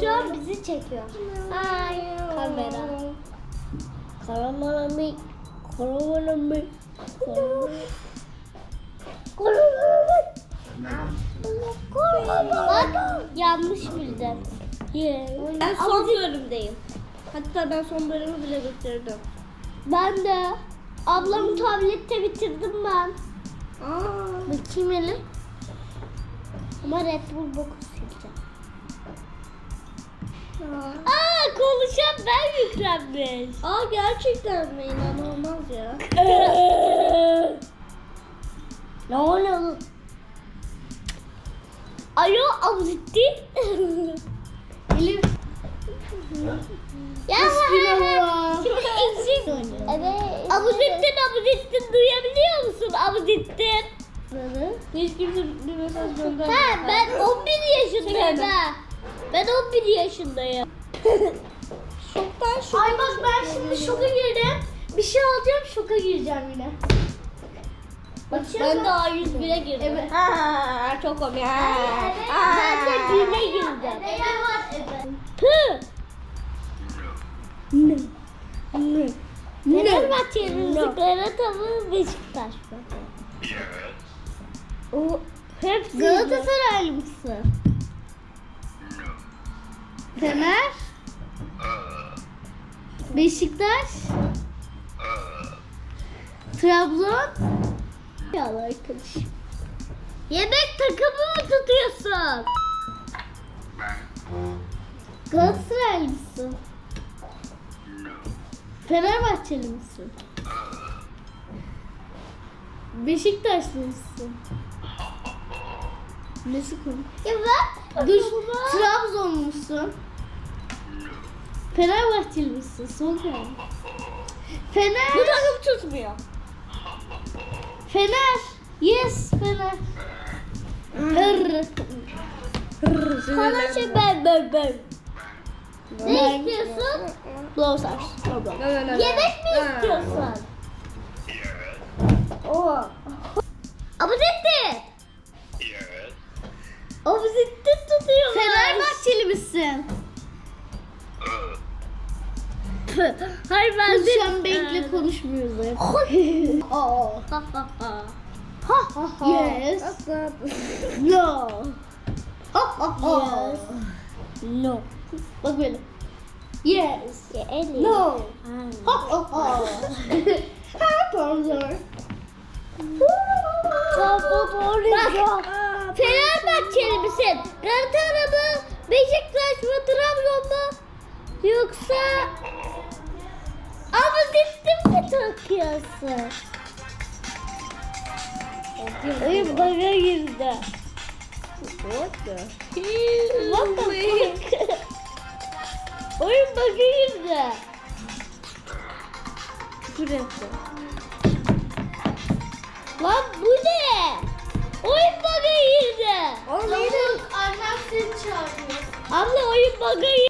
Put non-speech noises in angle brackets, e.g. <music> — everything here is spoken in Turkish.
Şu an bizi çekiyor. Ay kamera. Karamanami. Karamanami. Bak yanlış bildin. Ben son bölümdeyim. Hatta ben son bölümü bile bitirdim. Ben de. Ablamın tablette bitirdim ben. Aa. Bakayım hele. Ama Red Bull boku sileceğim. Aa konuşan ben yüklenmiş. Aa gerçekten mi? İnanılmaz ya. ne oluyor? Alo abuzitti. Elif. ya eksik. <laughs> Evet. Abuzittin abuzittin duyabiliyor musun abuzittin? Hiç kimse bir mesaj göndermedi. Ha ben 11 yaşındayım Çek ha. Ben 11 yaşındayım. <laughs> Şoktan şok. Ay bak ben şimdi şoka girdim. Bir şey alacağım şoka gireceğim yine. Ben de A101'e girdim. Evet. Aa, çok komik. Aa. Ben de birine girdim. Evet evet. Hı. Ne? Ne? Fenerbahçe'nin zıklara mı Beşiktaş mı? O hepsi Galatasaraylı mısın? Fener? Beşiktaş? Trabzon? Ya arkadaş. Yemek takımı mı tutuyorsun? Galatasaraylı mısın? Fenerbahçeli misin? Beşiktaşlı mısın? Nesi konu? Ya ben Dur, Trabzon musun? Fenerbahçeli misin? Son karar. Fener. Bu takım tutmuyor. Fener. Yes, Fener. Hır. Sana şey ben ben ben. Ne istiyorsun? Blow Stars. Yemek mi istiyorsun? O. Abuzetti. Abuzetti tutuyor. Fenerbahçeli misin? <laughs> Hayır ben Konuşan Benk'le konuşmuyoruz hep. <laughs> Aa. Ha ha ha. Ha ha ha. Yes. <laughs> No. Ha ha ha. Yes. No. Bak böyle. Yes. No. Ha. Ha ha ha. Ha pardon. Bak. Fenerbahçeli misin? Galatasaray mı? Beşiktaş mı? Trabzon mu? Yoksa takıyorsun? Oyun baga girdi. What the? What the fuck? Oyun baga girdi. Küfür etti. Lan bu ne? Oyun baga girdi. Oğlum Lavuk annem seni çağırıyor. Abla oyun baga girdi.